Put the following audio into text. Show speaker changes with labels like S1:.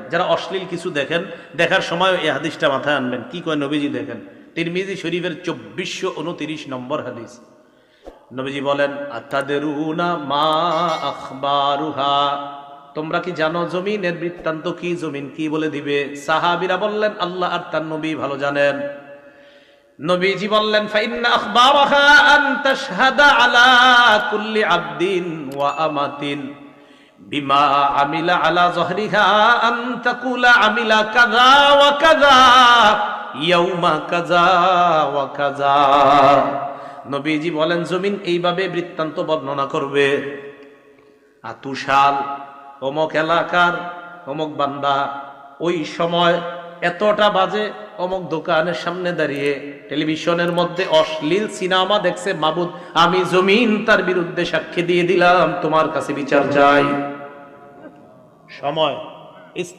S1: যারা অশ্লীল কিছু দেখেন, দেখার সময় এই হাদিসটা মাথায় আনবেন। কি কয় নবীজি দেখেন? তিরমিজি শরীফের চব্বিশশো উনতিরিশ নম্বর হাদিস। নবীজি বলেন তোমরা কি জানো জমিনের বৃত্তান্ত কি? জমিন কি বলে দিবে? সাহাবিরা বললেন, আল্লাহ আর তার নবী ভালো জানেন। নবীজি বললেন আলা কুল্লি আবদিন ওয়া আমাতিন। বিমা আমিলা আলা জহরিহা আমিলা ওয়া ইয়াউমা ওয়া নবীজি বলেন, জমিন এইভাবে বৃত্তান্ত বর্ণনা করবে। আতুশাল, অমক এলাকার, অমক বান্দা, ওই সময় এতটা বাজে অমক দোকানের সামনে দাঁড়িয়ে টেলিভিশনের মধ্যে অশ্লীল সিনেমা দেখছে মাবুদ, আমি জমিন তার বিরুদ্ধে সাক্ষী দিয়ে দিলাম, তোমার কাছে বিচার চাই। সময়। স্থান